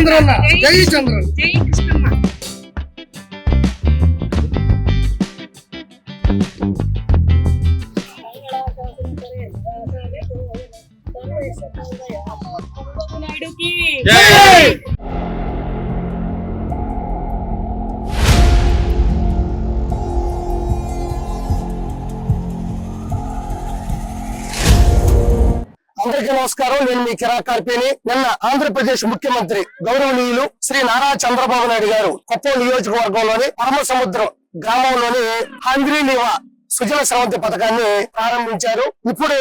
చంద్రన్న జై చంద్రన్న జై కృష్ణమ్మ నాయుడుకి అందరికీ నమస్కారం. నేను మీ కిరా కార్పేని నిన్న ఆంధ్రప్రదేశ్ ముఖ్యమంత్రి గౌరవనీయులు శ్రీ నారా చంద్రబాబు నాయుడు గారు కొప్పం నియోజకవర్గంలోని పరమ సముద్రం గ్రామంలోని హంగ్రీనివా సుజల స్రవంతి పథకాన్ని ప్రారంభించారు. ఇప్పుడు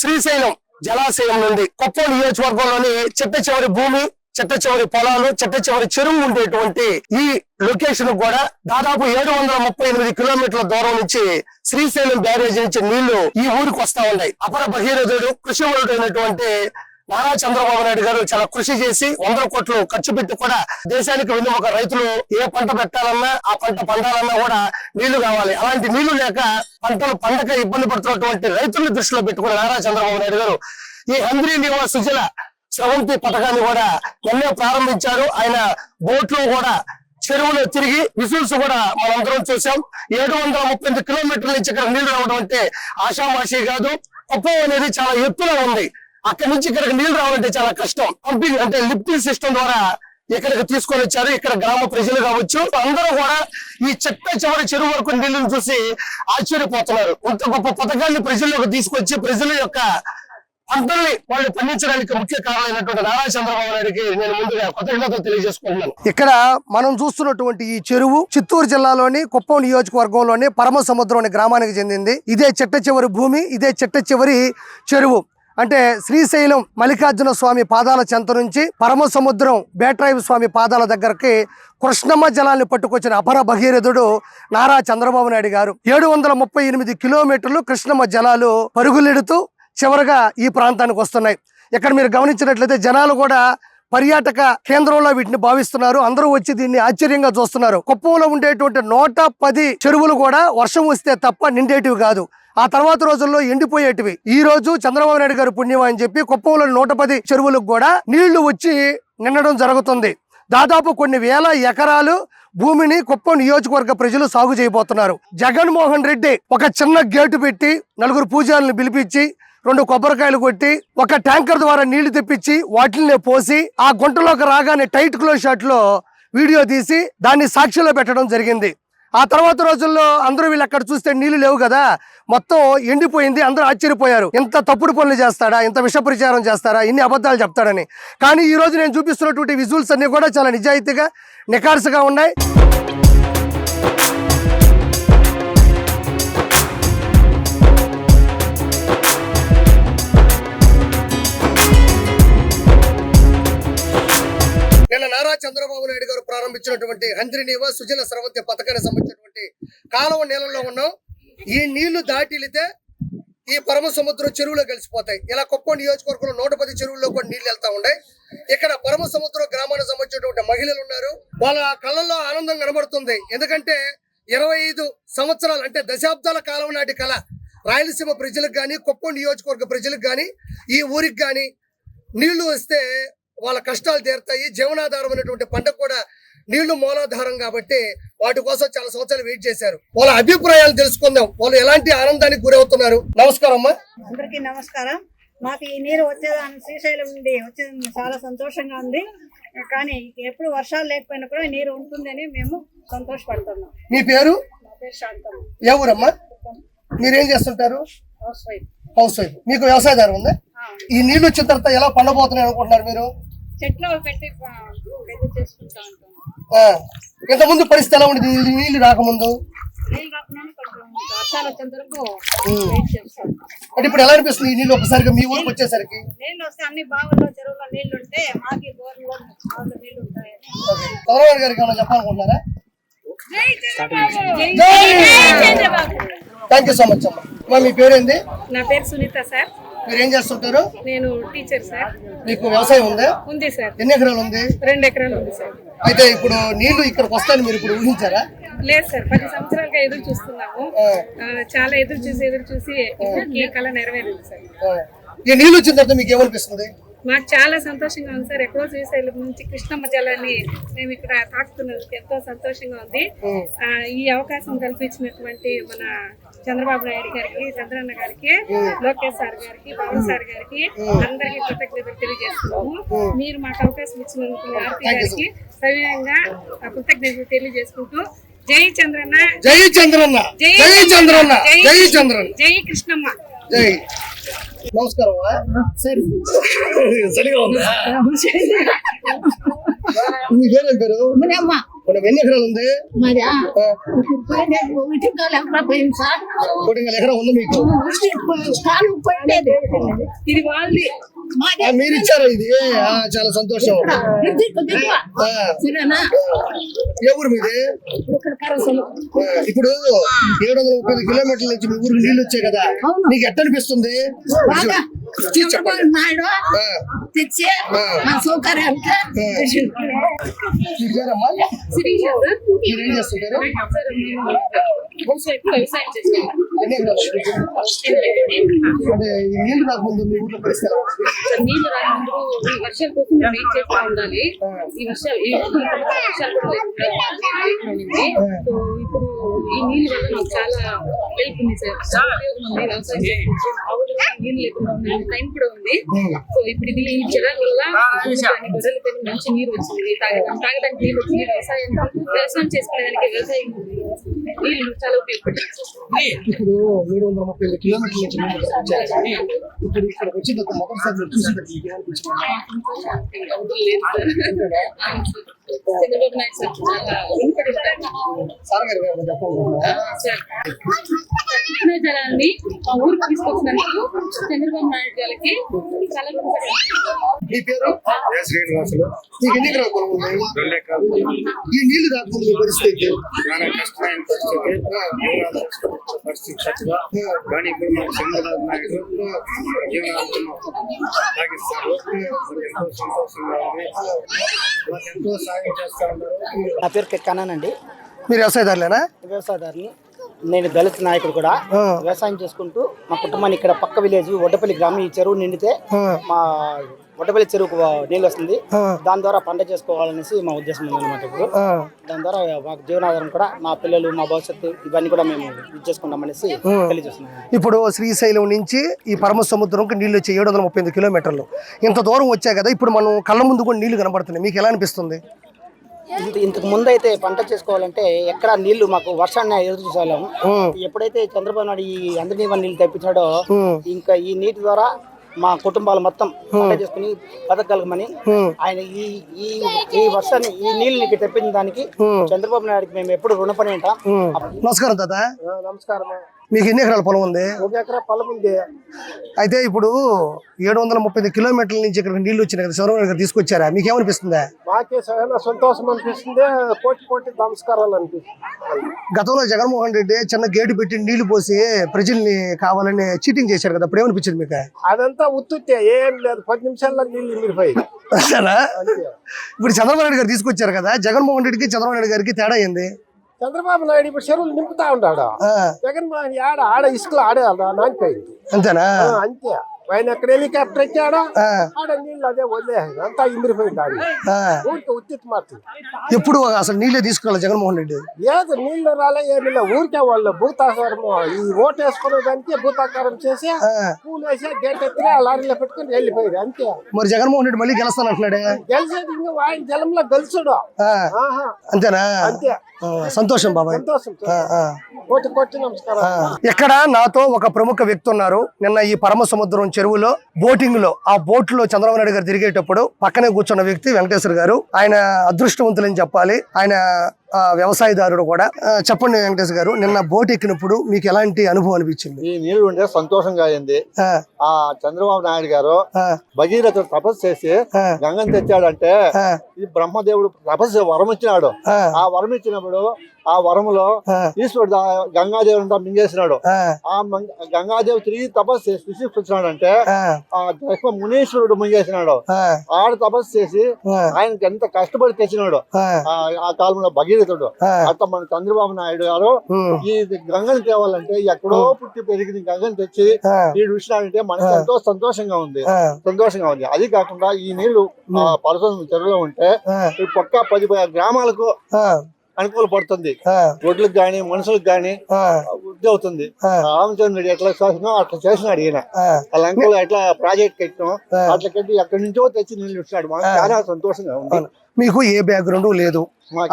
శ్రీశైలం జలాశయం నుండి కొప్పం నియోజకవర్గంలోని చిట్ట చివరి భూమి చిట్ట చివరి పొలాలు చిట్ట చివరి చెరువు ఉండేటువంటి ఈ లొకేషన్ కూడా దాదాపు ఏడు వందల ముప్పై ఎనిమిది కిలోమీటర్ల దూరం నుంచి శ్రీశైలం బ్యారేజ్ నుంచి నీళ్ళు ఈ ఊరికి వస్తా ఉన్నాయి. అపర భగీరథుడు కృషి అయినటువంటి నారా చంద్రబాబు నాయుడు గారు చాలా కృషి చేసి వందల కోట్లు ఖర్చు పెట్టి కూడా దేశానికి వెన్నుముక రైతులు ఏ పంట పెట్టాలన్నా ఆ పంట పండాలన్నా కూడా నీళ్ళు కావాలి. అలాంటి నీళ్ళు లేక పంటలు పండక ఇబ్బంది పడుతున్నటువంటి రైతులను దృష్టిలో పెట్టుకుని నారా చంద్రబాబు నాయుడు గారు ఈ హంద్రీ నివా సుజల స్రవంతి పథకాన్ని కూడా నిన్నే ప్రారంభించారు. ఆయన బోట్లో కూడా చెరువులో తిరిగి విజువల్స్ కూడా మనందరం చూసాం. ఏడు వందల ముప్పై ఎనిమిది కిలోమీటర్ల నుంచి ఇక్కడ నీళ్ళు రావడం అంటే ఆషామాషి కాదు. కుప్పం అనేది చాలా ఎత్తులో ఉంది. అక్కడి నుంచి ఇక్కడికి నీళ్ళు రావాలంటే చాలా కష్టం. పంపింగ్ అంటే లిఫ్టింగ్ సిస్టమ్ ద్వారా ఇక్కడికి తీసుకొని వచ్చారు. ఇక్కడ గ్రామ ప్రజలు కావచ్చు అందరూ కూడా ఈ చెట్ట చివరి చెరువు వరకు నీళ్ళను చూసి ఆశ్చర్యపోతున్నారు. ఇంత గొప్ప పథకాన్ని ప్రజల్లోకి తీసుకొచ్చి ప్రజల యొక్క పంటల్ని వాళ్ళు పండించడానికి ముఖ్య కారణమైనటువంటి నారా చంద్రబాబు నాయుడికి నేను ముందుగా కృతజ్ఞతలు తెలియజేసుకుంటున్నాను. ఇక్కడ మనం చూస్తున్నటువంటి ఈ చెరువు చిత్తూరు జిల్లాలోని కుప్పం నియోజకవర్గంలోని పరమ సముద్రం అనే గ్రామానికి చెందింది. ఇదే చెట్ట చివరి భూమి ఇదే చెట్ట చివరి చెరువు. అంటే శ్రీశైలం మల్లికార్జున స్వామి పాదాల చెంత నుంచి పరమ సముద్రం బేట్రాయి స్వామి పాదాల దగ్గరకి కృష్ణమ్మ జలాన్ని పట్టుకొచ్చిన అపర భగీరథుడు నారా చంద్రబాబు నాయుడు గారు. ఏడు వందల ముప్పై ఎనిమిది కిలోమీటర్లు కృష్ణమ్మ జలాలు పరుగులెడుతూ చివరగా ఈ ప్రాంతానికి వస్తున్నాయి. ఇక్కడ మీరు గమనించినట్లయితే జనాలు కూడా పర్యాటక కేంద్రంలో వీటిని భావిస్తున్నారు. అందరూ వచ్చి దీన్ని ఆశ్చర్యంగా చూస్తున్నారు. కుప్పంలో ఉండేటువంటి నూట పది చెరువులు కూడా వర్షం వస్తే తప్ప నిండేటివి కాదు. ఆ తర్వాత రోజుల్లో ఎండిపోయేటివి. ఈ రోజు చంద్రబాబు నాయుడు గారు పుణ్యం అని చెప్పి కుప్పంలో నూట పది చెరువులకు కూడా నీళ్ళు వచ్చి నిండడం జరుగుతుంది. దాదాపు కొన్ని వేల ఎకరాలు భూమిని కుప్పం నియోజకవర్గ ప్రజలు సాగు చేయబోతున్నారు. జగన్మోహన్ రెడ్డి ఒక చిన్న గేటు పెట్టి నలుగురు పూజారులను పిలిపించి రెండు కొబ్బరికాయలు కొట్టి ఒక ట్యాంకర్ ద్వారా నీళ్ళు తెప్పించి వాటిని పోసి ఆ గుంటలోకి రాగానే టైట్ క్లోజ్ షాట్లో వీడియో తీసి దాన్ని సాక్షిలో పెట్టడం జరిగింది. ఆ తర్వాత రోజుల్లో అందరూ వీళ్ళు అక్కడ చూస్తే నీళ్ళు లేవు కదా మొత్తం ఎండిపోయింది అందరూ ఆశ్చర్యపోయారు. ఇంత తప్పుడు పనులు చేస్తాడా ఇంత విషప్రచారం చేస్తారా ఇన్ని అబద్ధాలు చెప్తాడని. కానీ ఈ రోజు నేను చూపిస్తున్నటువంటి విజువల్స్ అన్ని కూడా చాలా నిజాయితీగా నికార్సుగా ఉన్నాయి. నారా చంద్రబాబు నాయుడు గారు ప్రారంభించినటువంటి హంద్రినీవ సుజల స్రవంతి పథకానికి సంబంధించినటువంటి కాలువ నీళ్ళలో ఉన్నాం. ఈ నీళ్ళు దాటిలితే ఈ పరమ సముద్రం చెరువులో కలిసిపోతాయి. ఇలా కుప్పం నియోజకవర్గంలో నూట పది చెరువుల్లో కూడా నీళ్ళు వెళ్తా ఉన్నాయి. ఇక్కడ పరమ సముద్రం గ్రామానికి సంబంధించినటువంటి మహిళలు ఉన్నారు. వాళ్ళ కళ్ళల్లో ఆనందం కనబడుతుంది. ఎందుకంటే ఇరవై ఐదు సంవత్సరాలు అంటే దశాబ్దాల కాలం నాటి కళ. రాయలసీమ ప్రజలకు కానీ కుప్పం నియోజకవర్గ ప్రజలకు కానీ ఈ ఊరికి కానీ నీళ్ళు వస్తే వాళ్ళ కష్టాలు తీరుతాయి. జీవనాధారం అనేటువంటి పంట కూడా నీళ్ళు మూలాధారం కాబట్టి వాటి కోసం చాలా సంవత్సరాలు వెయిట్ చేశారు. వాళ్ళ అభిప్రాయాలు తెలుసుకుందాం. వాళ్ళు ఎలాంటి ఆనందానికి గురవుతున్నారు? నమస్కారం అమ్మా. అందరికీ నమస్కారం. మాకు ఈ నీరు వచ్చేదాని శ్రీశైలం నుండి వచ్చేది చాలా సంతోషంగా ఉంది. కానీ ఎప్పుడు వర్షాలు లేకపోయినా కూడా నీరు ఉంటుందని మేము సంతోషపడుతున్నాం. మీ పేరు? ఏ ఊరమ్మా? మీరేం చేస్తుంటారు? హౌస్ వైఫ్ హౌస్ వైఫ్ మీకు వ్యవసాయదారు ఉందా? ఈ నీళ్ళు వచ్చిన తర్వాత ఎలా పండబోతున్నాయి అనుకుంటున్నారు మీరు? చెట్లు పెట్టి చేసుకుంటా ఉంటాం. ఆ, ఇంతకుముందు పరిస్థితి ఎలా ఉండేది? రాకముందు? నీళ్ళు చేస్తాం. అంటే ఇప్పుడు ఎలా అనిపిస్తుంది ఈ నీళ్ళు ఒకసారిగా మీ ఊరికి వచ్చేసరికి? నీళ్ళు వస్తే అన్ని బావుల్లో చెరువుల్లో నీళ్ళు ఉంటే మాకి బోర్లో చంద్రబాబు గారికి ఏమైనా చెప్పాలనుకుంటున్నారా? జై చంద్రబాబు! జై థ్యాంక్ యూ సో మచ్ అమ్మా. అమ్మా, మీ పేరేంది? నా పేరు సునీత సార్. మీరు ఏం చేస్తుంటారు? నేను టీచర్ సార్ మీకు వ్యవసాయం ఉందా? ఉంది సార్ ఎన్ని ఎకరాలు ఉంది? రెండు ఎకరాలు ఉంది సార్ అయితే ఇప్పుడు నీళ్ళు ఇక్కడికి వస్తాయని మీరు ఇప్పుడు ఊహించారా? లేదు సార్ పది సంవత్సరాలుగా ఎదురు చూస్తున్నాము. చాలా ఎదురు చూసి ఎదురు చూసి ఈ కళ నెరవేరింది సార్. ఈ నీళ్ళు వచ్చిన తర్వాత మీకు ఏమనిపిస్తుంది? మాకు చాలా సంతోషంగా ఉంది సార్ ఎక్కడో శ్రీశైలం నుంచి కృష్ణమ్మ జలాన్ని మేము ఇక్కడ తాకుతున్నందుకు ఎంతో సంతోషంగా ఉంది. ఈ అవకాశం కల్పించినటువంటి మన చంద్రబాబు నాయుడు గారికి చంద్రన్న గారికి లోకేష్ సార్ గారికి పవన్ సార్ గారికి అందరికీ కృతజ్ఞతలు తెలియజేస్తున్నాము. మీరు మాకు అవకాశం ఇచ్చినందుకు ఆర్తి గారికి సవినయంగా ఆ కృతజ్ఞతలు తెలియజేసుకుంటూ జై చంద్రన్న. జై చంద్రన్న. జై చంద్రన్న. జై చంద్రన్న. జై కృష్ణమ్మ. జై. నమస్కారం సరిగా ఉందా? మీ పేరు పేరు? మనం ఎన్ని ఎకరాలు ఉంది ఒకటి ఎకరం ఉంది మీకు. ఇది వాళ్ళది. మీరు ఇచ్చారా ఇది? ఆ, చాలా సంతోషం. ఏ ఊరు మీది? ఇప్పుడు ఏడు వందల ముప్పై కిలోమీటర్ల నుంచి మీ ఊరికి నీళ్ళు వచ్చాయి కదా. నీకు ఎట్ట అనిపిస్తుంది? తెచ్చి. మా సౌకర్యానికి మీ చేస్తుంటారు అంటే ఈ నీళ్ళు రాకముందు మీ ఊర్లో పరిస్థితి నీళ్ళు రాకముందు ఈ వర్షాల కోసం వెయిట్ చేస్తా ఉండాలి ఈ వర్షాలు ఈ వర్షాలు కూడా లేకుండా సో ఇప్పుడు ఈ నీళ్ళు వల్ల మాకు చాలా హెల్ప్ ఉంది సార్. చాలా ఉపయోగం ఉంది. వ్యవసాయం. ఆవులు నీళ్ళు లేకుండా ఉంది టైం కూడా ఉంది. సో ఇప్పుడు ఇది ఈ జలాల వల్ల కానీ మంచి నీరు వచ్చింది. తాగడానికి తాగడానికి నీళ్ళు వచ్చింది. వ్యవసాయం వ్యవసాయం చేసుకునేదానికి వ్యవసాయం నీళ్ళు చాలా ఉపయోగపడుతుంది. ఇప్పుడు ఏడు వందల ముప్పై ఐదు కిలోమీటర్ల నుంచి వచ్చాయి. ఇప్పుడు ఇక్కడికి వచ్చిన మొదటిసారి ఏమనిపించింది? చంద్రబాబు నాయుడు సార్ చాలా గారు ఏమైనా జలాన్ని మా ఊరికి తీసుకొచ్చినందుకు చంద్రబాబు నాయుడు గారికి చాలా రుణపడి ఉంటారు. మీ పేరు? ఏ శ్రీనివాసులు? మీకు ఎన్ని ఎకరాల పొలం ఉంది రెండు ఎకరాలు. ఈ నీళ్ళు రాకముందు మీ పరిస్థితి? చాలా కష్టమైన పరిస్థితి. కానీ ఇప్పుడు చంద్రబాబు నాయుడు జీవనాలను సాగిస్తారు. మాకు ఎంతో సంతోషంగా ఉంది. మాకు ఎంతో సాయం చేస్తా ఉన్నారు నా పేరు కన్నానండి మీరు వ్యవసాయదారులేనా? వ్యవసాయదారుని నేను దళిత నాయకుడు కూడా. వ్యవసాయం చేసుకుంటూ మా కుటుంబాన్ని ఇక్కడ పక్క విలేజ్ వడ్డపల్లి గ్రామం ఈ చెరువు నిండితే. మా వడ్డపల్లి చెరువుకు నీళ్ళు వస్తుంది. దాని ద్వారా పంట చేసుకోవాలనేసి మా ఉద్దేశం ఉందన్నమాట ఇప్పుడు. దాని ద్వారా మాకు జీవనాధారం కూడా మా పిల్లలు మా భవిష్యత్తు ఇవన్నీ కూడా మేము ఇది చేసుకుంటామనేసి తెలియజేస్తున్నాం ఇప్పుడు శ్రీశైలం నుంచి ఈ పరమ సముద్రంకి నీళ్ళు వచ్చి ఏడు వందల ముప్పై కిలోమీటర్లు. ఇంత దూరం వచ్చాయి కదా ఇప్పుడు మనం కళ్ళ ముందు కూడా నీళ్ళు కనబడుతున్నాయి. మీకు ఎలా అనిపిస్తుంది? ఇంతకు ముందు అయితే పంట చేసుకోవాలంటే ఎక్కడ నీళ్ళు మాకు వర్షాన్ని ఎదురు ఉమ్, ఎప్పుడైతే చంద్రబాబు నాయుడు ఈ అందరినీ నీళ్ళు తెప్పించాడో ఇంకా ఈ నీటి ద్వారా మా కుటుంబాలు మొత్తం పంట చేసుకుని బతకగలమని ఉమ్, ఆయన ఈ ఈ ఈ వర్షాన్ని ఈ నీళ్ళని ఇక్కడ తెప్పించిన దానికి చంద్రబాబు నాయుడుకి మేము ఎప్పుడు రుణపడి ఉంటాం. నమస్కారం తాత. నమస్కారం మీకు ఎన్ని ఎకరాల పొలం ఉంది? ఒక ఎకరా పొలం ఉంది. అయితే ఇప్పుడు ఏడు వందల ముప్పై ఐదు కిలోమీటర్ల నుంచి ఇక్కడ నీళ్ళు వచ్చినాయి కదా శివరామ గారు తీసుకొచ్చారా? మీకు ఏమనిపిస్తుందా మాకే సంతోషం అనిపిస్తుంది కోటి కోటి నమస్కారాలు అనిపిస్తుంది. గతంలో జగన్మోహన్ రెడ్డి చిన్న గేటు పెట్టి నీళ్ళు పోసి ప్రజల్ని కావాలని చీటింగ్ చేశారు కదా అప్పుడు ఏమనిపించింది మీకు? అదంతా ఉత్తుతే ఏం లేదు పది నిమిషాల్లో నీళ్ళు మిగిలిపోయి? ఇప్పుడు చంద్రబాబు నాయుడు గారు తీసుకొచ్చారు కదా జగన్మోహన్ రెడ్డికి చంద్రబాబు నాయుడు గారికి తేడా ఏంది? చంద్రబాబు నాయుడు ఇప్పుడు చెరువులు నింపుతా ఉన్నాడు. జగన్మోహన్ ఆడ ఆడ ఇసుకలు ఆడే నానిపోయింది. అంతేనా? అంతే. ఆయన ఎక్కడ హెలికాప్టర్ ఎక్కాడో? ఆడ నీళ్ళు అదే వదిలేసింది అంతా ఇందిరిపోయింది ఆడ. ఊరికి ఉత్తిత్ మాత్రం ఎప్పుడు అసలు నీళ్ళే తీసుకోవాలి జగన్మోహన్ రెడ్డి? ఏదో నీళ్ళు రాలే ఏమి ఊరికే వాళ్ళు భూతాకారం ఈ ఓటు వేసుకునే దానికి భూతాకారం చేసి పూలు వేసి గేట్ ఎత్తి ఆ లారీలో పెట్టుకుని వెళ్ళిపోయింది అంతే. మరి జగన్మోహన్ రెడ్డి మళ్ళీ గెలుస్తానంటున్నాడే? గెలిచేది ఇంకా ఆయన జలంలో గెలిచాడు. అంతేనా? అంతే. సంతోషం బాబాయ్. సంతోషం. కోటి కోటి నమస్కారం. ఇక్కడ నాతో ఒక ప్రముఖ వ్యక్తి ఉన్నారు. నిన్న ఈ పరమ సముద్రం చెరువులో బోటింగ్లో ఆ బోట్లో చంద్రబాబు నాయుడు గారు తిరిగేటప్పుడు పక్కనే కూర్చున్న వ్యక్తి వెంకటేశ్వర గారు. ఆయన అదృష్టవంతులని చెప్పాలి. ఆయన వ్యవసాయదారుడు కూడా. చెప్పండి వెంకటేశ్వర గారు నిన్న బోట్ ఎక్కినప్పుడు మీకు ఎలాంటి అనుభవం అనిపించింది? ఈ నీళ్ళు ఉంటే సంతోషంగా అయింది. ఆ, చంద్రబాబు నాయుడు గారు ఆ, భగీరథుడు తపస్సు చేసి ఆ, గంగను తెచ్చాడంటే ఈ బ్రహ్మదేవుడు తపస్సు వరం ఇచ్చినాడు ఆ వరం ఇచ్చినప్పుడు ఆ వరములో ఆ, ఈశ్వరుడు గంగాదేవి అంతా మింగేసినాడు. ఆ, గంగాదేవి తిరిగి తపస్సు చేసి ఋషికి వచ్చినాడంటే ఆ, దశమ మునీశ్వరుడు మింగేసినాడు. ఆడ తపస్సు చేసి ఆయనకి ఎంత కష్టపడి తెచ్చినాడు. ఆ, కాలంలో భగీరథుడు. అట్లా మన చంద్రబాబు నాయుడు గారు ఈ గంగని తేవాలంటే ఎక్కడో పుట్టి పెరిగిన గంగని తెచ్చి ఈ విషయాలంటే మనకి ఎంతో సంతోషంగా ఉంది. సంతోషంగా ఉంది. అది కాకుండా ఈ నీళ్ళు పరసం చెరువులో ఉంటే ఈ పక్క పది పది గ్రామాలకు అనుకూల పడుతుంది. రోడ్లకు గాని మనుషులకు గాని ఆ, వృద్ధి అవుతుంది. రామచంద్రుడు ఎట్లా చేసినో అట్లా చేసినాడు ఈయన. లంకలో ఎట్లా ప్రాజెక్ట్ కట్టినో. అట్లా కట్టి ఎక్కడి నుంచో తెచ్చి మాకు ఆ. చాలా సంతోషంగా ఉంది. మీకు ఏ బ్యాక్గ్రౌండ్ లేదు.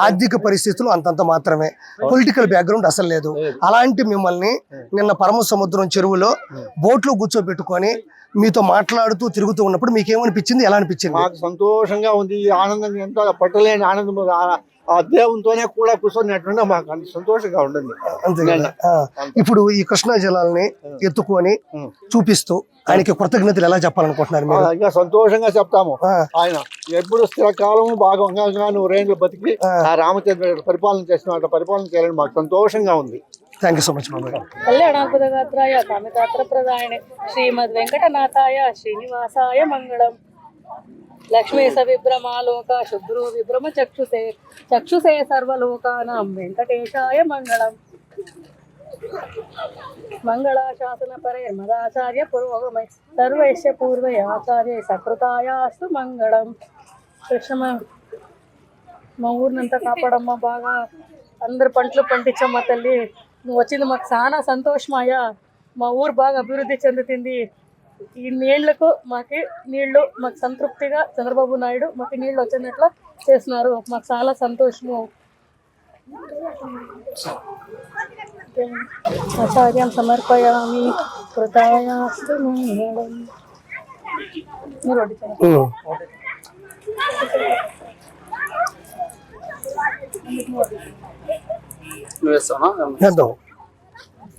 ఆర్థిక పరిస్థితులు అంతంత మాత్రమే. పొలిటికల్ బ్యాక్గ్రౌండ్ అసలు లేదు. అలాంటి మిమ్మల్ని నిన్న పరమ సముద్రం చెరువులో బోట్లో కూర్చోబెట్టుకొని మీతో మాట్లాడుతూ తిరుగుతూ ఉన్నప్పుడు మీకు ఏమనిపించింది ఎలా అనిపించింది? మాకు సంతోషంగా ఉంది. ఆనందం ఎంతో పట్టలేని ఆనందం. ఆ- దేవునితోనే కూడా కూర్చొని మాకు అంత సంతోషంగా ఉంటుంది. ఇప్పుడు ఈ కృష్ణా జలాల్ని ఎత్తుకొని. చూపిస్తూ ఆయనకి కృతజ్ఞతలు ఎలా చెప్పాలనుకుంటున్నారు మీరు? ఇంకా సంతోషంగా చెప్తాము. ఆయన ఎప్పుడు స్థిరకాలం బాగా నూరేళ్ళు బతికి ఆ. రామచంద్రుడు పరిపాలన చేసిన అట్లా పరిపాలన చేయాలని మాకు సంతోషంగా ఉంది. థ్యాంక్ యూ సో మచ్ బాబాయ్ కళ్యాణాద్భుతగాత్రాయ కామితాత్ర శ్రీమద్ వెంకటనాథాయ శ్రీనివాసాయ మంగళం. లక్ష్మీ సవిభ్రమాలోక శుభ్రు విభ్రమ చక్షుసే చక్షుసే సర్వలోకానాం వెంకటేశాయ మంగళం. మంగళాశాసన పరే మదాచార్య పురోగమై సర్వైశ్య పూర్వై ఆచార్య సకృతాయాస్తు మంగళం. కృష్ణమ్మ మా ఊరినంతా కాపాడమ్మా బాగా. అందరు పంటలు పండించమ్మా తల్లి. నువ్వు వచ్చింది మాకు చాలా సంతోషమాయా మా ఊరు బాగా అభివృద్ధి చెందుతుంది. ఈ నీళ్ళకు మాకు నీళ్ళు మాకు సంతృప్తిగా చంద్రబాబు నాయుడు మాకు నీళ్ళు వచ్చినట్లు చేస్తున్నారు. మాకు చాలా సంతోషము. ఆచార్యం సమర్పయామి కృతాయాస్తు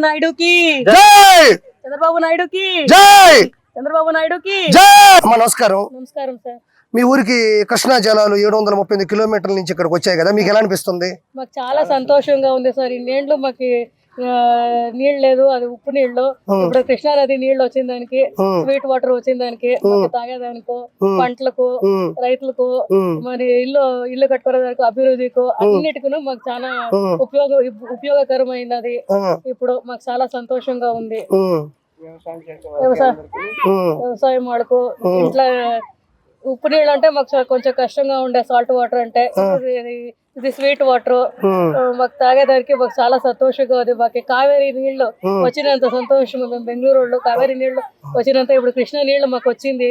నాయుడుకి. జై! చంద్రబాబు నాయుడుకి. జై! చంద్రబాబు నాయుడుకి. జై! అమ్మా నమస్కారం. నమస్కారం సార్. మీ ఊరికి కృష్ణా జలాలు ఏడు వందల ముప్పై ఎనిమిది కిలోమీటర్ల నుంచి ఇక్కడికి వచ్చాయి కదా మీకు ఎలా అనిపిస్తుంది? మాకు చాలా సంతోషంగా ఉంది సార్. నీళ్ళు మాకు నీళ్ళు లేదు అది ఉప్పు నీళ్ళు ఇప్పుడు కృష్ణానది నీళ్ళు వచ్చిన దానికి. స్వీట్ వాటర్ వచ్చిన దానికి తాగేదానికో. పంటలకు. రైతులకు. మరి ఇల్లు ఇల్లు కట్టుకోవడానికి అభివృద్ధికు అన్నిటికీ మాకు చాలా. ఉపయోగ ఉపయోగకరమైనది. ఇప్పుడు మాకు చాలా సంతోషంగా ఉంది. వ్యవసాయం. వ్యవసాయం వాడుకు ఇంట్లో ఉప్పు నీళ్ళు అంటే మాకు కొంచెం కష్టంగా ఉండే సాల్ట్ వాటర్ అంటే ఇది స్వీట్ వాటర్. మాకు తాగేదానికి మాకు చాలా సంతోషంగా ఉంది. మాకు కావేరీ నీళ్ళు వచ్చినంత సంతోషం. మేము బెంగళూరు కావేరీ నీళ్ళు వచ్చినంత ఇప్పుడు కృష్ణా నీళ్ళు మాకు వచ్చింది.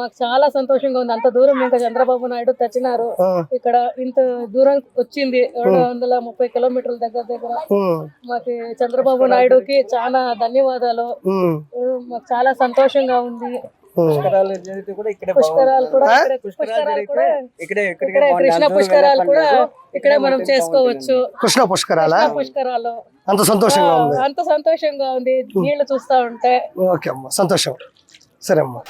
మాకు చాలా సంతోషంగా ఉంది. అంత దూరం ఇంకా చంద్రబాబు నాయుడు తెచ్చినారు. ఇక్కడ ఇంత దూరం వచ్చింది. రెండు వందల ముప్పై కిలోమీటర్ల దగ్గర దగ్గర. మాకు చంద్రబాబు నాయుడుకి చాలా ధన్యవాదాలు. మాకు చాలా సంతోషంగా ఉంది. పుష్కరాలు కూడా ఇక్కడే పుష్కరాలు కూడా ఇక్కడే ఇక్కడే కృష్ణ పుష్కరాలు కూడా ఇక్కడే మనం చేసుకోవచ్చు. కృష్ణ పుష్కరాల? పుష్కరాలు. అంత సంతోషంగా ఉంది. అంత సంతోషంగా ఉంది. నీళ్ళు చూస్తా ఉంటే. ఓకే అమ్మా సంతోషం. సరే అమ్మా.